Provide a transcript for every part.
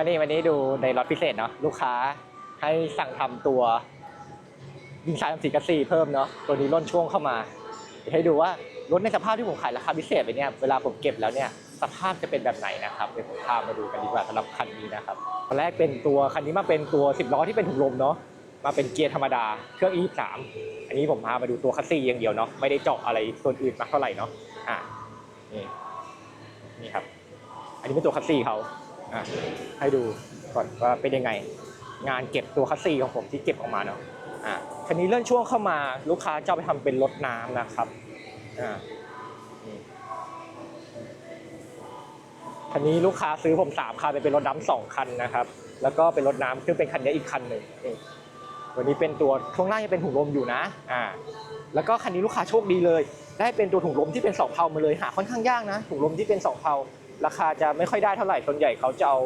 วันนี้วันนี้ดูในรถพิเศษเนาะลูกค้าให้สั่งทำตัวยิงชายทำสีกัสซีเพิ่มเนาะตัวนี้ล่นช่วงเข้ามาเดี๋ยวให้ดูว่ารถในสภาพที่ผมขายราคาพิเศษไปเนี่ยเวลาผมเก็บแล้วเนี่ยสภาพจะเป็นแบบไหนนะครับเดี๋ยวผมพามาดูกันดีกว่าสำหรับคันนี้นะครับตอนแรกเป็นตัวคันนี้มาเป็นตัว 10 ล้อที่เป็นถุงลมเนาะมาเป็นเกียร์ธรรมดาเครื่อง E3 อันนี้ผมพามาดูตัวคัสซีอย่างเดียวเนาะไม่ได้เจาะอะไรส่วนอื่นมากเท่าไหร่เนาะอะนี่นี่ครับ อันนี้เป็นตัวคัสซีเขา อะให้ดูก่อนว่าเป็นยังไง งานเก็บตัวคัสซีของผมที่เก็บออกมาเนาะอะคันนี้เลื่อนช่วงเข้ามาลูกค้าจะเอาไปทำเป็นรถน้ำนะครับอ่าคันนี้ลูกค้าซื้อผมสามคันเป็นรถน้ำสองคันนะครับ แล้วก็เป็นรถน้ำซึ่งเป็นคันนี้อีกคันหนึ่งวันนี้เป็นตัวช่วงล่างยังเป็นถุงลมอยู่นะ อ่า แล้วก็คันนี้ลูกค้าโชคดีเลย ได้เป็นตัวถุงลมที่เป็นสองเพลามาเลยหาค่อนข้างยากนะถุงลมที่เป็นสองเพลา ราคาจะไม่ค่อยได้เท่าไหร่ส่วนใหญ่เขาจะเอา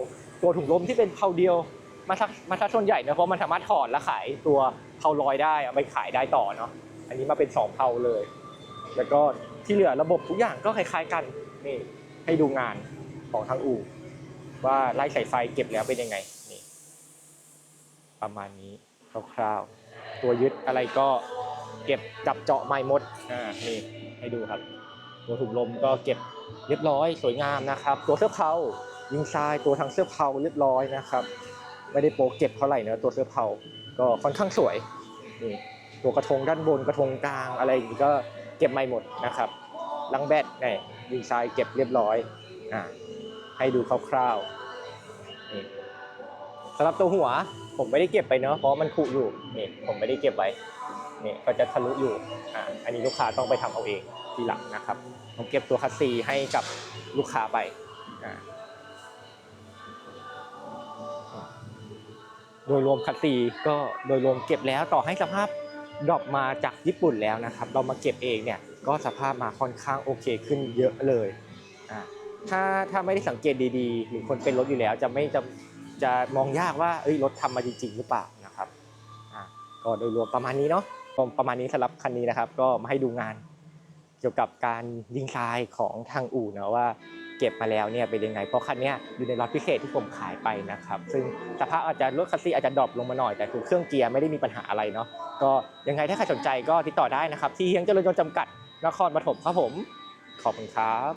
ตัวถุงลมที่เป็นเพาเดียวมาสักมาสักส่วนใหญ่นะเพราะมันสามารถถอดแล้วขายตัวเพาลอยได้เอาไปขายได้ต่อเนาะอันนี้มาเป็นสองเพาเลย แล้วก็ที่เหลือระบบทุกอย่างก็คล้ายๆกันนี่ให้ดูงานของทางอู่ว่าไล่สายไฟเก็บแล้วเป็นยังไงนี่ประมาณนี้คร่าวๆตัวยึดอะไรก็เก็บจับเจาะใหม่หมดอ่านี่ให้ดูครับ ตัวถุงลมก็เก็บเรียบร้อยสวยงามนะครับ ตัวเสื้อเผายิงทรายตัวทางเสื้อเผาเรียบร้อยนะครับ ไม่ได้โปเก็บเท่าไหร่นะตัวเสื้อเผาก็ค่อนข้างสวยนี่ตัวกระทงด้านบนกระทงกลางอะไรอย่างนี้ก็เก็บไม่หมดนะครับลังแบตนี่ยิงทรายเก็บเรียบร้อยอ่าให้ดูคร่าวๆนี่สำหรับตัวหัวผมไม่ได้เก็บไปเนอะเพราะมันขรุอยู่นี่ผมไม่ได้เก็บไว้ นี่ก็จะทะลุอยู่อ่าอันนี้ลูกค้าต้องไปทำเอาเองทีหลังนะครับผมเก็บตัวคัสซีให้กับลูกค้าไปอ่าโดยรวมคัตซีก็โดยรวมเก็บแล้วต่อให้สภาพดรอปมาจากญี่ปุ่นแล้วนะครับ เรามาเก็บเองเนี่ยก็สภาพมาค่อนข้างโอเคขึ้นเยอะเลยอ่าถ้าถ้าไม่ได้สังเกตดีๆ หรือคนเป็นรถอยู่แล้วจะไม่จะจะมองยากว่าเอ้ยรถทำมาจริงๆหรือเปล่านะครับอ่าก็โดยรวมประมาณนี้เนาะ ก็ประมาณนี้สำหรับคันนี้นะครับ ก็มาให้ดูงานเกี่ยวกับการยิงทรายของทางอู่นะว่าเก็บมาแล้วเนี่ยเป็นยังไง เพราะคันนี้อยู่ในล็อตพิเศษที่ผมขายไปนะครับ ซึ่งสภาพอาจจะรถคัสซีอาจจะดรอปลงมาหน่อยแต่คือเครื่องเกียร์ไม่ได้มีปัญหาอะไรเนาะก็ยังไงถ้าใครสนใจก็ติดต่อได้นะครับ ที่เฮียงเจริญยนต์จำกัดนครปฐมครับผม ขอบคุณครับ